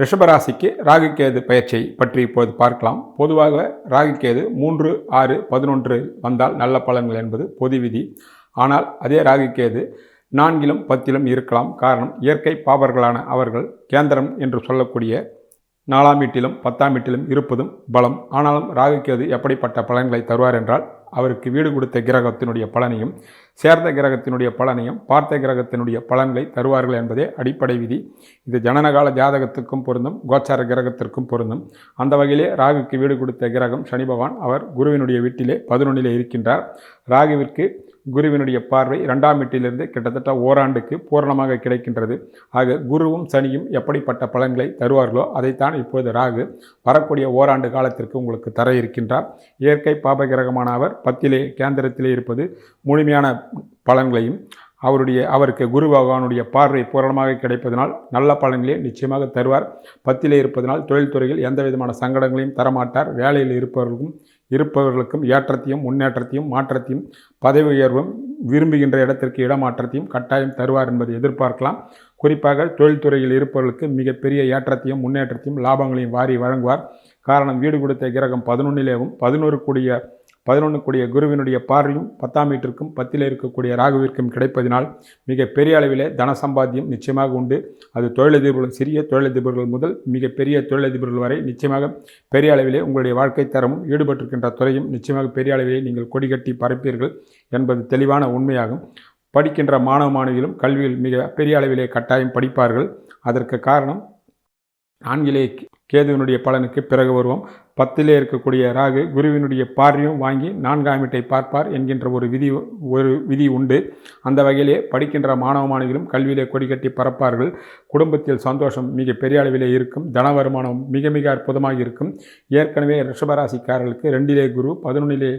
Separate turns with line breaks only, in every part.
ரிஷபராசிக்கு ராகுகேது பயிற்சியை பற்றி இப்போது பார்க்கலாம். பொதுவாக ராகுகேது மூன்று ஆறு பதினொன்று வந்தால் நல்ல பலன்கள் என்பது பொது விதி. ஆனால் அதே ராகுகேது நான்கிலும் பத்திலும் இருக்கலாம். காரணம் இயற்கை பாபர்களான அவர்கள் கேந்திரம் என்று சொல்லக்கூடிய நாலாம் வீட்டிலும் பத்தாம் வீட்டிலும் இருப்பதும் பலம். ஆனாலும் ராகுகேது எப்படிப்பட்ட பலன்களை தருவார் என்றால் அவருக்கு வீடு கொடுத்த கிரகத்தினுடைய பலனையும் சேர்ந்த கிரகத்தினுடைய பலனையும் பார்த்த கிரகத்தினுடைய பலன்களை தருவார்கள் என்பதே அடிப்படை விதி. இது ஜனனகால ஜாதகத்துக்கும் பொருந்தும் கோச்சார கிரகத்திற்கும் பொருந்தும். அந்த வகையிலே ராகுக்கு வீடு கொடுத்த கிரகம் சனி பகவான் அவர் குருவினுடைய வீட்டிலே பதினொன்றிலே இருக்கின்றார். ராகுவிற்கு குருவினுடைய பார்வை இரண்டாம் வீட்டிலிருந்து கிட்டத்தட்ட ஓராண்டுக்கு பூரணமாக கிடைக்கின்றது. ஆக குருவும் சனியும் எப்படிப்பட்ட பலன்களை தருவார்களோ அதைத்தான் இப்போது ராகு வரக்கூடிய ஓராண்டு காலத்திற்கு உங்களுக்கு தர இருக்கின்றார். இயற்கை பாபகிரகமான அவர் பத்திலே கேந்திரத்திலே இருப்பது முழுமையான பலன்களையும் அவருடைய அவருக்கு குரு பகவானுடைய பார்வை பூரணமாக கிடைப்பதனால் நல்ல பலன்களே நிச்சயமாக தருவார். பத்திலே இருப்பதனால் தொழில்துறையில் எந்த விதமான சங்கடங்களையும் தரமாட்டார். வேலையில் இருப்பவர்களுக்கும் இருப்பவர்களுக்கும் ஏற்றத்தையும் முன்னேற்றத்தையும் மாற்றத்தையும் பதவி உயர்வும் விரும்புகின்ற இடத்திற்கு இடமாற்றத்தையும் கட்டாயம் தருவார் என்பதை எதிர்பார்க்கலாம். குறிப்பாக தொழில்துறையில் இருப்பவர்களுக்கு மிகப்பெரிய ஏற்றத்தையும் முன்னேற்றத்தையும் லாபங்களையும் வாரி வழங்குவார். காரணம் வீடு கொடுத்த கிரகம் பதினொன்னிலேவும் பதினோரு கூடிய பதினொன்று கூடிய குருவினுடைய பார்வையும் பத்தாம் வீட்டிற்கும் பத்தில் இருக்கக்கூடிய ராகுவிற்கும் கிடைப்பதினால் மிக பெரிய அளவிலே தன சம்பாத்தியம் நிச்சயமாக உண்டு. அது தொழிலதிபர்கள் சிறிய தொழிலதிபர்கள் முதல் மிக பெரிய தொழிலதிபர்கள் வரை நிச்சயமாக பெரிய அளவிலே உங்களுடைய வாழ்க்கை தரமும் ஈடுபட்டிருக்கின்ற துறையும் நிச்சயமாக பெரிய அளவிலே நீங்கள் கொடிகட்டி பரப்பீர்கள் என்பது தெளிவான உண்மையாகும். படிக்கின்ற மாணவ மாணவிகளும் கல்வியில் மிக பெரிய அளவிலே கட்டாயம் படிப்பார்கள். அதற்கு காரணம் நான்கிலே கேதுவினுடைய பலனுக்கு பிறகு வருவோம். பத்திலே இருக்கக்கூடிய ராகு குருவினுடைய பார்வையும் வாங்கி நான்காம் வீட்டை பார்ப்பார் என்கின்ற ஒரு விதி ஒரு விதி உண்டு. அந்த வகையிலே படிக்கின்ற மாணவ மாணவிகளும் கல்வியிலே கொடிகட்டி பறப்பார்கள். குடும்பத்தில் சந்தோஷம் மிக பெரிய அளவிலே இருக்கும். தன வருமானம் மிக மிக அற்புதமாக இருக்கும். ஏற்கனவே ரிஷபராசிக்காரர்களுக்கு ரெண்டிலே குரு பதினொன்னிலே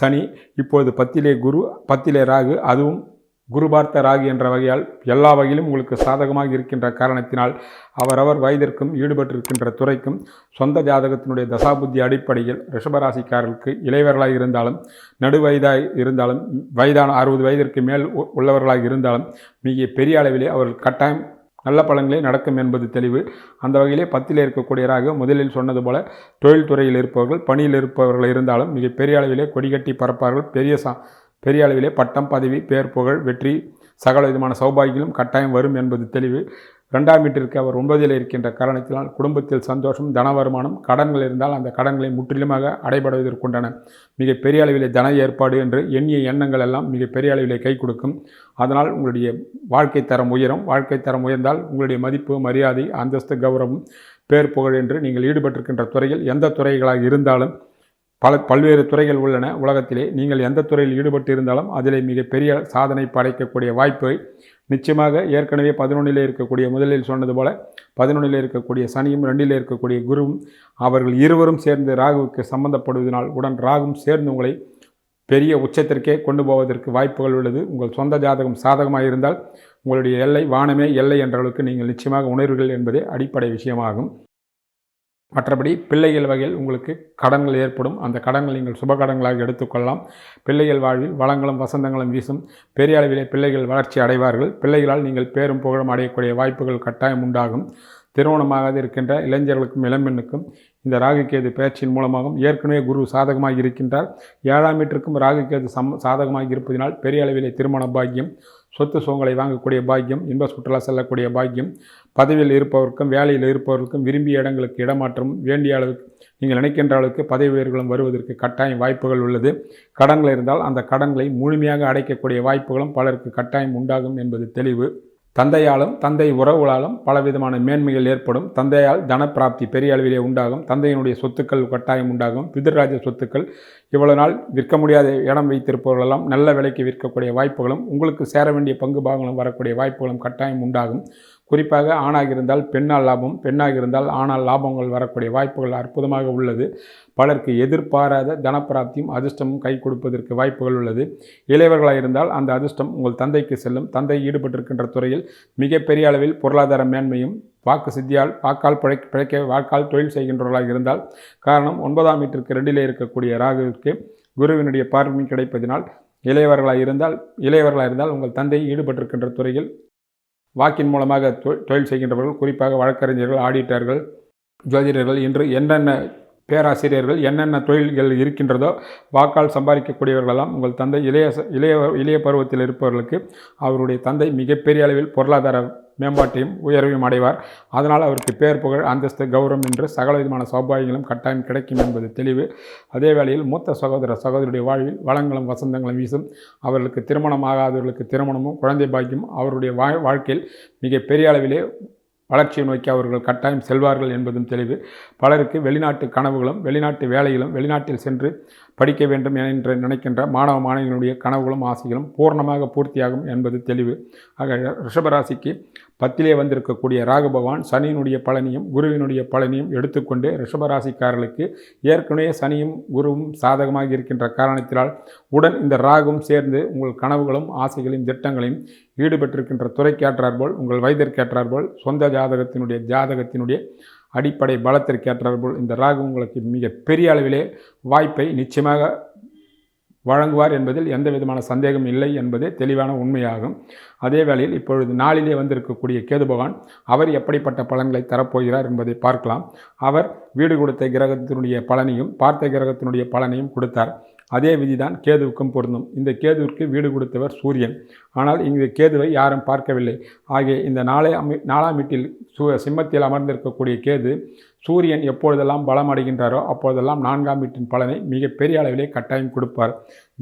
சனி இப்போது பத்திலே குரு பத்திலே ராகு அதுவும் குரு பார்த்த என்ற வகையால் எல்லா வகையிலும் உங்களுக்கு சாதகமாக இருக்கின்ற காரணத்தினால் அவரவர் வயதிற்கும் ஈடுபட்டிருக்கின்ற துறைக்கும் சொந்த ஜாதகத்தினுடைய தசாபுத்தி அடிப்படையில் ரிஷபராசிக்காரர்களுக்கு இளையவர்களாக இருந்தாலும் நடுவயதாக இருந்தாலும் வயதான அறுபது வயதிற்கு மேல் உள்ளவர்களாக இருந்தாலும் மிக பெரிய அளவிலே அவர்கள் கட்டாயம் நல்ல பலன்களே நடக்கும் என்பது தெளிவு. அந்த வகையிலே பத்தில் இருக்கக்கூடியராக முதலில் சொன்னது போல தொழில்துறையில் இருப்பவர்கள் பணியில் இருப்பவர்கள் இருந்தாலும் மிக பெரிய அளவிலே கொடிகட்டி பறப்பார்கள் பெரிய சா பெரிய அளவிலே பட்டம் பதவி பேர் புகழ் வெற்றி சகல விதமான சௌபாகியங்களும் கட்டாயம் வரும் என்பது தெளிவு. ரெண்டாம் வீட்டிற்கு அவர் ஒன்பதில் இருக்கின்ற காரணத்தினால் குடும்பத்தில் சந்தோஷம் தன வருமானம் கடன்கள் இருந்தால் அந்த கடன்களை முற்றிலுமாக அடைபடுவதற்குண்டான மிகப்பெரிய அளவிலே தன ஏற்பாடு என்று எண்ணிய எண்ணங்கள் எல்லாம் மிக பெரிய அளவிலே கை கொடுக்கும். அதனால் உங்களுடைய வாழ்க்கை தரம் உயரும். வாழ்க்கை தரம் உயர்ந்தால் உங்களுடைய மதிப்பு மரியாதை அந்தஸ்து கௌரவம் பேர் புகழ் என்று நீங்கள் ஈடுபட்டிருக்கின்ற துறையில் எந்த துறைகளாக இருந்தாலும் பல பல்வேறு துறைகள் உள்ளன. உலகத்திலே நீங்கள் எந்த துறையில் ஈடுபட்டு இருந்தாலும் அதிலே மிகப்பெரிய சாதனை படைக்கக்கூடிய வாய்ப்பை நிச்சயமாக ஏற்கனவே பதினொன்றிலே இருக்கக்கூடிய முதலில் சொன்னது போல பதினொன்றில் இருக்கக்கூடிய சனியும் ரெண்டிலே இருக்கக்கூடிய குருவும் அவர்கள் இருவரும் சேர்ந்து ராகுவுக்கு சம்பந்தப்படுவதனால் உடன் ராகும் சேர்ந்து உங்களை பெரிய உச்சத்திற்கே கொண்டு போவதற்கு வாய்ப்புகள் உள்ளது. உங்கள் சொந்த ஜாதகம் சாதகமாக இருந்தால் உங்களுடைய எல்லை வானமே எல்லை என்ற அளவுக்கு நீங்கள் நிச்சயமாக உணர்வுகள் என்பதே அடிப்படை விஷயமாகும். மற்றபடி பிள்ளைகள் வகையில் உங்களுக்கு கடன்கள் ஏற்படும். அந்த கடன்கள் நீங்கள் சுப கடன்களாக எடுத்துக்கொள்ளலாம். பிள்ளைகள் வாழ்வில் வளங்களும் வசந்தங்களும் வீசும். பெரிய அளவிலே பிள்ளைகள் வளர்ச்சி அடைவார்கள். பிள்ளைகளால் நீங்கள் பேரும் புகழும் அடையக்கூடிய வாய்ப்புகள் கட்டாயம் உண்டாகும். திருமணமாக இருக்கின்ற இளைஞர்களுக்கும் இளம்பெண்ணுக்கும் இந்த ராகுகேது பேச்சின் மூலமாகவும் ஏற்கனவே குரு சாதகமாக இருக்கின்றார். ஏழாம் வீட்டிற்கும் ராகுகேது சம் சாதகமாக இருப்பதினால் பெரிய அளவிலே திருமண பாக்கியம் சொத்து சுகங்களை வாங்கக்கூடிய பாக்கியம் இன்ப சுற்றுலா செல்லக்கூடிய பாக்கியம் பதவியில் இருப்பவருக்கும் வேலையில் இருப்பவர்களுக்கும் விரும்பிய இடங்களுக்கு இடமாற்றம் வேண்டிய அளவுக்கு நீங்கள் நினைக்கின்ற அளவுக்கு பதவி உயர்களும் வருவதற்கு கட்டாயம் வாய்ப்புகள் உள்ளது. கடன்கள் இருந்தால் அந்த கடன்களை முழுமையாக அடைக்கக்கூடிய வாய்ப்புகளும் பலருக்கு கட்டாயம் உண்டாகும் என்பது தெளிவு. தந்தையாலும் தந்தை உறவுகளாலும் பலவிதமான மேன்மைகள் ஏற்படும். தந்தையால் தனப்பிராப்தி பெரிய அளவிலே உண்டாகும். தந்தையினுடைய சொத்துக்கள் கட்டாயம் உண்டாகும். பிதர்ராஜ சொத்துக்கள் இவ்வளவு நாள் விற்க முடியாத இடம் வைத்திருப்பவர்களெல்லாம் நல்ல விலைக்கு விற்கக்கூடிய வாய்ப்புகளும் உங்களுக்கு சேர வேண்டிய பங்கு பாகங்களும் வரக்கூடிய வாய்ப்புகளும் கட்டாயம் உண்டாகும். குறிப்பாக ஆணாக இருந்தால் பெண்ணால் லாபம் பெண்ணாக இருந்தால் ஆணால் லாபங்கள் வரக்கூடிய வாய்ப்புகள் அற்புதமாக உள்ளது. பலருக்கு எதிர்பாராத தனப்பிராப்தியும் அதிர்ஷ்டமும் கை கொடுப்பதற்கு வாய்ப்புகள் உள்ளது. இளையவர்களாக இருந்தால் அந்த அதிர்ஷ்டம் உங்கள் தந்தைக்கு செல்லும். தந்தை ஈடுபட்டிருக்கின்ற துறையில் மிகப்பெரிய அளவில் பொருளாதார மேன்மையும் வாக்கு சித்தியால் வாக்கால் பிழை பிழைக்க வாக்கால் தொழில் செய்கின்றவர்களாக இருந்தால் காரணம் ஒன்பதாம் வீட்டிற்கு ரெண்டிலே இருக்கக்கூடிய ராகுவிற்கு குருவினுடைய பார்வையும் கிடைப்பதினால் இளையவர்களாக இருந்தால் இளையவர்களாக இருந்தால் உங்கள் தந்தை ஈடுபட்டிருக்கின்ற துறையில் வாக்கின் மூலமாக தொ- தொழில் செய்கின்றவர்கள் குறிப்பாக வழக்கறிஞர்கள் ஆடிட்டர்கள் ஜோதிடர்கள் இன்று என்னென்ன பேராசிரியர்கள் என்னென்ன தொழில்கள் இருக்கின்றதோ வாக்கால் சம்பாதிக்கக்கூடியவர்களெல்லாம் உங்கள் தந்தை இளைய இளைய இளைய பருவத்தில் இருப்பவர்களுக்கு அவருடைய தந்தை மிகப்பெரிய அளவில் பொருளாதார மேம்பாட்டையும் உயர்வையும் அடைவார். அதனால் அவருக்கு பேர் புகழ் அந்தஸ்து கௌரவம் என்று சகல விதமான சௌபாகியங்களும் கட்டாயம் கிடைக்கும் என்பது தெளிவு. அதே வேளையில் மூத்த சகோதர சகோதரியுடைய வாழ்வில் வளங்களும் வசந்தங்களும் வீசும். அவர்களுக்கு திருமணம் ஆகாதவர்களுக்கு திருமணமும் குழந்தை பாக்கியம் அவருடைய வாழ்க்கையில் மிக பெரிய அளவிலே வளர்ச்சியை நோக்கி அவர்கள் கட்டாயம் செல்வார்கள் என்பதும் தெளிவு. பலருக்கு வெளிநாட்டு கனவுகளும் வெளிநாட்டு வேலைகளும் வெளிநாட்டில் சென்று படிக்க வேண்டும் என்று நினைக்கின்ற மாணவ மாணவிகளுடைய கனவுகளும் ஆசைகளும் பூர்ணமாக பூர்த்தியாகும் என்பது தெளிவு. ஆக ரிஷபராசிக்கு பத்திலே வந்திருக்கக்கூடிய ராகுபவான் சனியினுடைய பலனையும் குருவினுடைய பலனையும் எடுத்துக்கொண்டு ரிஷபராசிக்காரர்களுக்கு ஏற்கனவே சனியும் குருவும் சாதகமாக இருக்கின்ற காரணத்தினால் உடன் இந்த ராகும் சேர்ந்து உங்கள் கனவுகளும் ஆசைகளையும் திட்டங்களையும் ஈடுபட்டிருக்கின்ற துறைக்கேற்றார் போல் உங்கள் வயதிற்கேற்றார் போல் சொந்த ஜாதகத்தினுடைய ஜாதகத்தினுடைய அடிப்படை பலத்திற்கேற்றார் போல் இந்த ராகு உங்களுக்கு மிக பெரிய அளவிலே வாய்ப்பை நிச்சயமாக வழங்குவார் என்பதில் எந்த விதமான சந்தேகம் இல்லை என்பதே தெளிவான உண்மையாகும். அதே வேளையில் இப்பொழுது நாளிலே வந்திருக்கக்கூடிய கேது பகவான் அவர் எப்படிப்பட்ட பலன்களை தரப்போகிறார் என்பதை பார்க்கலாம். அவர் வீடு கொடுத்த கிரகத்தினுடைய பலனையும் பார்த்த கிரகத்தினுடைய பலனையும் கொடுத்தார். அதே விதிதான் கேதுவுக்கும் பொருந்தும். இந்த கேதுவிற்கு வீடு கொடுத்தவர் சூரியன். ஆனால் இங்கு கேதுவை யாரும் பார்க்கவில்லை. ஆகிய இந்த நாளை அமி நாலாம் வீட்டில் சு சிம்மத்தில் அமர்ந்திருக்கக்கூடிய கேது சூரியன் எப்பொழுதெல்லாம் பலம் அடைகின்றாரோ அப்பொழுதெல்லாம் நான்காம் வீட்டின் பலனை மிக பெரிய அளவிலே கட்டாயம் கொடுப்பார்.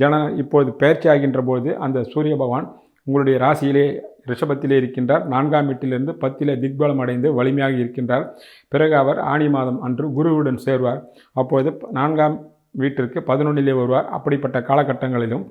ஜன இப்பொழுது பயிற்சி ஆகின்ற போது அந்த சூரிய பகவான் உங்களுடைய ராசியிலே ரிஷபத்திலே இருக்கின்றார். நான்காம் வீட்டிலிருந்து பத்திலே திக்பலம் அடைந்து வலிமையாக இருக்கின்றார். பிறகு அவர் ஆணி மாதம் அன்று குருவுடன் சேர்வார். அப்பொழுது நான்காம் வீட்டிற்கு பதினொன்றிலே வருவார். அப்படிப்பட்ட காலகட்டங்களிலும்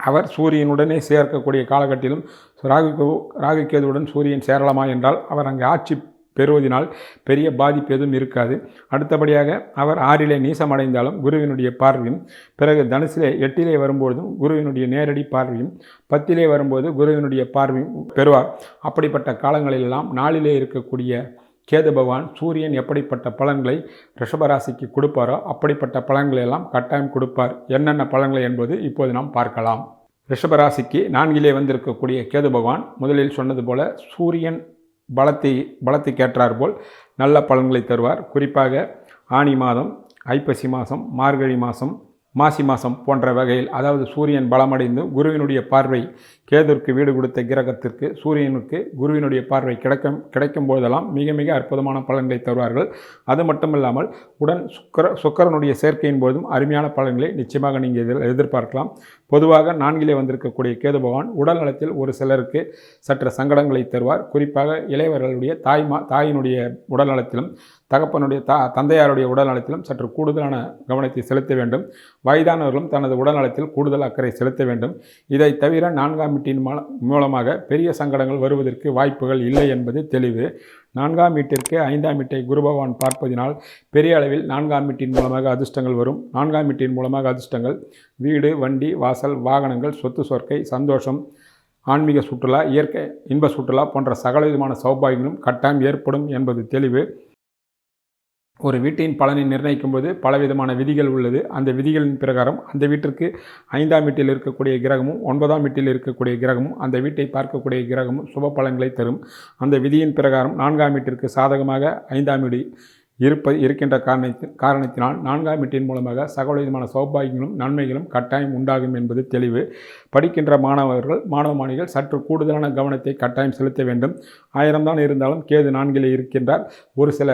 அவர் சூரியனுடனே சேர்க்கக்கூடிய காலகட்டத்திலும் ராகு ராகு கேதுவுடன் சூரியன் சேரலாமா என்றால் அவர் அங்கே ஆட்சி பெறுவதினால் பெரிய பாதிப்பு எதுவும் இருக்காது. அடுத்தபடியாக அவர் ஆறிலே நீசமடைந்தாலும் குருவினுடைய பார்வையும் பிறகு தனுசிலே எட்டிலே வரும்பொழுதும் குருவினுடைய நேரடி பார்வையும் பத்திலே வரும்போது குருவினுடைய பார்வையும் பெறுவார். அப்படிப்பட்ட காலங்களிலெல்லாம் நாளிலே இருக்கக்கூடிய கேது பகவான் சூரியன் எப்படிப்பட்ட பலன்களை ரிஷபராசிக்கு கொடுப்பாரோ அப்படிப்பட்ட பலன்களை எல்லாம் கட்டாயம் கொடுப்பார். என்னென்ன பலன்களை என்பது இப்போது நாம் பார்க்கலாம். ரிஷபராசிக்கு நான்கிலே வந்திருக்கக்கூடிய கேது பகவான் முதலில் சொன்னது போல சூரியன் பலத்தை பலத்தை கேட்டார் போல் நல்ல பலன்களை தருவார். குறிப்பாக ஆனி மாதம் ஐப்பசி மாதம் மார்கழி மாதம் மாசி மாதம் போன்ற வகையில் அதாவது சூரியன் பலமடைந்து குருவினுடைய பார்வை கேதுவிற்கு வீடு கொடுத்த கிரகத்திற்கு சூரியனுக்கு குருவினுடைய பார்வை கிடைக்கும் கிடைக்கும் போதெல்லாம் மிக மிக அற்புதமான பலன்களை தருவார்கள். அது மட்டும் இல்லாமல் உடன் சுக்கர சுக்கரனுடைய சேர்க்கையின் போதும் அருமையான பலன்களை நிச்சயமாக நீங்கள் இதில் எதிர்பார்க்கலாம். பொதுவாக நான்கிலே வந்திருக்கக்கூடிய கேது பகவான் உடல் நலத்தில் ஒரு சிலருக்கு சற்று சங்கடங்களை தருவார். குறிப்பாக இளையவர்களுடைய தாய் மா தாயினுடைய உடல் நலத்திலும் தகப்பனுடைய தா தந்தையாருடைய உடல் நலத்திலும் சற்று கூடுதலான கவனத்தை செலுத்த வேண்டும். வயதானவர்களும் தனது உடல் நலத்தில் கூடுதல் அக்கறை செலுத்த வேண்டும். இதை தவிர நான்காம் வீட்டின் மூலமாக பெரிய சங்கடங்கள் வருவதற்கு வாய்ப்புகள் இல்லை என்பது தெளிவு. நான்காம் வீட்டிற்கு ஐந்தாம் வீட்டை குரு பகவான் பார்ப்பதினால் பெரிய அளவில் நான்காம் வீட்டின் மூலமாக அதிர்ஷ்டங்கள் வரும். நான்காம் வீட்டின் மூலமாக அதிர்ஷ்டங்கள் வீடு வண்டி வாசல் வாகனங்கள் சொத்து சொற்கை சந்தோஷம் ஆன்மீக சுற்றுலா இயற்கை இன்ப சுற்றுலா போன்ற சகல விதமான சௌபாகியங்களும் கட்டாயம் ஏற்படும் என்பது தெளிவு. ஒரு வீட்டின் பலனை நிர்ணயிக்கும் போது பலவிதமான விதிகள் உள்ளது. அந்த விதிகளின் பிரகாரம் அந்த வீட்டிற்கு ஐந்தாம் வீட்டில் இருக்கக்கூடிய கிரகமும் ஒன்பதாம் வீட்டில் இருக்கக்கூடிய கிரகமும் அந்த வீட்டை பார்க்கக்கூடிய கிரகமும் சுப பலன்களை தரும். அந்த விதியின் பிரகாரம் நான்காம் வீட்டிற்கு சாதகமாக ஐந்தாம் வீடு இருப்ப இருக்கின்ற காரணத்தி காரணத்தினால் நான்காம் வீட்டின் மூலமாக சகல விதமான சௌபாகியங்களும் நன்மைகளும் கட்டாயம் உண்டாகும் என்பது தெளிவு. படிக்கின்ற மாணவர்கள் மாணவ மாணவிகள் சற்று கூடுதலான கவனத்தை கட்டாயம் செலுத்த வேண்டும். ஆயிரம் தான் இருந்தாலும் கேது நான்கிலே இருக்கின்றார். ஒரு சில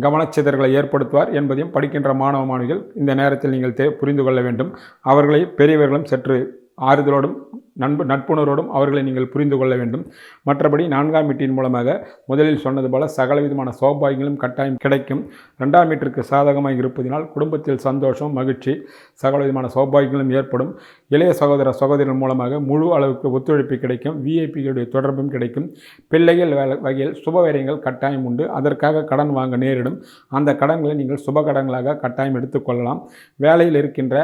கவனச்சிதறலை ஏற்படுத்துவார் என்பதையும் படிக்கின்ற மாணவ மாணவிகள் இந்த நேரத்தில் நீங்கள் தே புரிந்து கொள்ள வேண்டும். அவர்களை பெரியவர்களும் சற்று ஆறுதலோடும் நண்பு நட்புணர்வோடும் அவர்களை நீங்கள் புரிந்து கொள்ள வேண்டும். மற்றபடி நான்காம் வீட்டின் மூலமாக முதலில் சொன்னது போல சகலவிதமான சௌபாகியங்களும் கட்டாயம் கிடைக்கும். ரெண்டாம் வீட்டிற்கு சாதகமாக இருப்பதினால் குடும்பத்தில் சந்தோஷம் மகிழ்ச்சி சகலவிதமான சௌபாகியங்களும் ஏற்படும். இளைய சகோதர சகோதரர்கள் மூலமாக முழு அளவுக்கு ஒத்துழைப்பு கிடைக்கும். விஐபிகளுடைய தொடர்பும் கிடைக்கும். பிள்ளைகள் வேலை வகையில் சுபகாரியங்கள் கட்டாயம் உண்டு. அதற்காக கடன் வாங்க நேரிடும். அந்த கடன்களை நீங்கள் சுப கடன்களாக கட்டாயம் எடுத்துக்கொள்ளலாம். வேலையில் இருக்கின்ற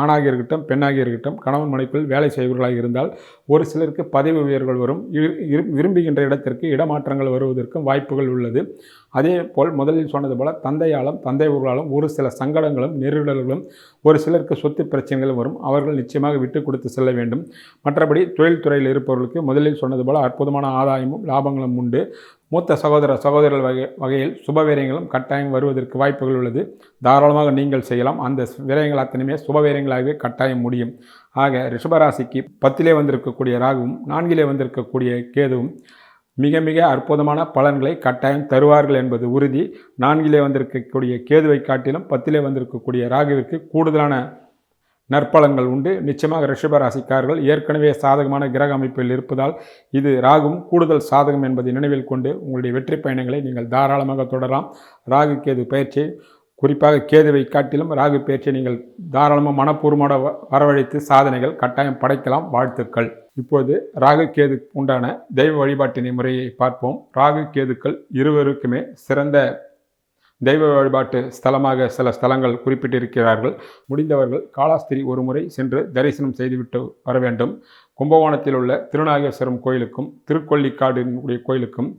ஆணாக இருக்கட்டும் பெண்ணாக இருக்கட்டும் கணவன் மனைக்குள் வேலை செய்வர்களாக இருந்தால் ஒரு சிலருக்கு பதவி உயர்வுகள் வரும். இரு- விரும்புகின்ற இடத்திற்கு இடமாற்றங்கள் வருவதற்கும் வாய்ப்புகள் உள்ளது. அதே போல் முதலில் சொன்னது போல தந்தையாலும் தந்தை ஊர்களாலும் ஒரு சில சங்கடங்களும் நெருடல்களும் ஒரு சிலருக்கு சொத்து பிரச்சனைகளும் வரும். அவர்கள் நிச்சயமாக விட்டு கொடுத்து செல்ல வேண்டும். மற்றபடி தொழில்துறையில் இருப்பவர்களுக்கு முதலில் சொன்னது போல அற்புதமான ஆதாயமும் லாபங்களும் உண்டு. மூத்த சகோதர சகோதரர்கள் வகை வகையில் சுபவீரியங்களும் கட்டாயம் வருவதற்கு வாய்ப்புகள் உள்ளது. தாராளமாக நீங்கள் செய்யலாம். அந்த விரயங்கள் அத்தனையுமே சுபவீரியங்களாகவே கட்டாயம் முடியும். ஆக ரிஷபராசிக்கு பத்திலே வந்திருக்கக்கூடிய ராகுவும் நான்கிலே வந்திருக்கக்கூடிய கேதுவும் மிக மிக அற்புதமான பலன்களை கட்டாயம் தருவார்கள் என்பது உறுதி. நான்கிலே வந்திருக்கக்கூடிய கேதுவை காட்டிலும் பத்திலே வந்திருக்கக்கூடிய ராகுவிற்கு கூடுதலான நற்பலன்கள் உண்டு. நிச்சயமாக ரிஷபராசிக்காரர்கள் ஏற்கனவே சாதகமான கிரக அமைப்பில் இருப்பதால் இது ராகும் கூடுதல் சாதகம் என்பதை நினைவில் கொண்டு உங்களுடைய வெற்றி பயணங்களை நீங்கள் தாராளமாக தொடரலாம். ராகு கேது பயிற்சியை குறிப்பாக கேதுவை காட்டிலும் ராகு பயிற்சியை நீங்கள் தாராளமாக மனப்பூர்வமான வ- வரவழைத்து சாதனைகள் கட்டாயம் படைக்கலாம். வாழ்த்துக்கள். இப்போது ராகு கேது உண்டான தெய்வ வழிபாட்டினை முறையை பார்ப்போம். ராகு கேதுக்கள் இருவருக்குமே சிறந்த தெய்வ வழிபாட்டு ஸ்தலமாக சில ஸ்தலங்கள் குறிப்பிட்டிருக்கிறார்கள். முடிந்தவர்கள் காலாஸ்திரி ஒரு முறை சென்று தரிசனம் செய்துவிட்டு வர வேண்டும். கும்பகோணத்தில் உள்ள திருநாகேஸ்வரம் கோயிலுக்கும் திருக்கொள்ளிக்காடினுடைய கோயிலுக்கும்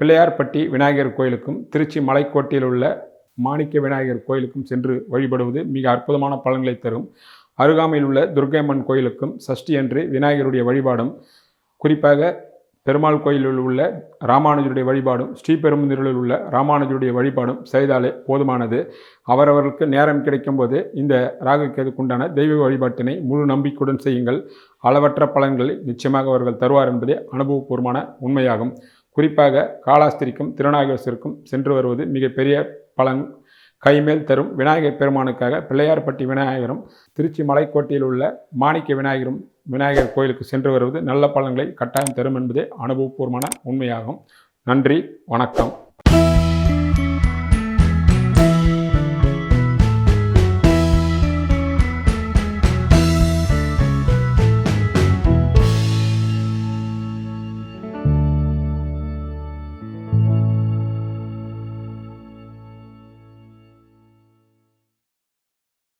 பிள்ளையார்பட்டி விநாயகர் கோயிலுக்கும் திருச்சி மலைக்கோட்டையில் உள்ள மாணிக்க விநாயகர் கோயிலுக்கும் சென்று வழிபடுவது மிக அற்புதமான பலன்களை தரும். அருகாமையில் உள்ள துர்க்கையம்மன் கோயிலுக்கும் சஷ்டி அன்று விநாயகருடைய வழிபாடும் குறிப்பாக பெருமாள் கோயிலில் உள்ள ராமானுஜருடைய வழிபாடும் ஸ்ரீபெரும்புதூரில் உள்ள ராமானுஜருடைய வழிபாடும் செய்தாலே போதுமானது. அவரவர்களுக்கு நேரம் கிடைக்கும்போது இந்த ராகுக்கேதுக்குண்டான தெய்வ வழிபாட்டினை முழு நம்பிக்கையுடன் செய்யுங்கள். அளவற்ற பலன்களை நிச்சயமாக அவர்கள் தருவார் என்பதே அனுபவபூர்வமான உண்மையாகும். குறிப்பாக காலாஸ்திரிக்கும் திருநாகேஸ்வருக்கும் சென்று வருவது மிகப்பெரிய பலன் கைமேல் தரும் விநாயகர் பெருமானுக்காக பிள்ளையார்பட்டி விநாயகரும் திருச்சி மலைக்கோட்டையில் உள்ள மாணிக்க விநாயகரும் விநாயகர் கோயிலுக்கு சென்று வருவது நல்ல பலன்களை கட்டாயம் தரும் என்பதே அனுபவபூர்வமான உண்மையாகும். நன்றி வணக்கம்.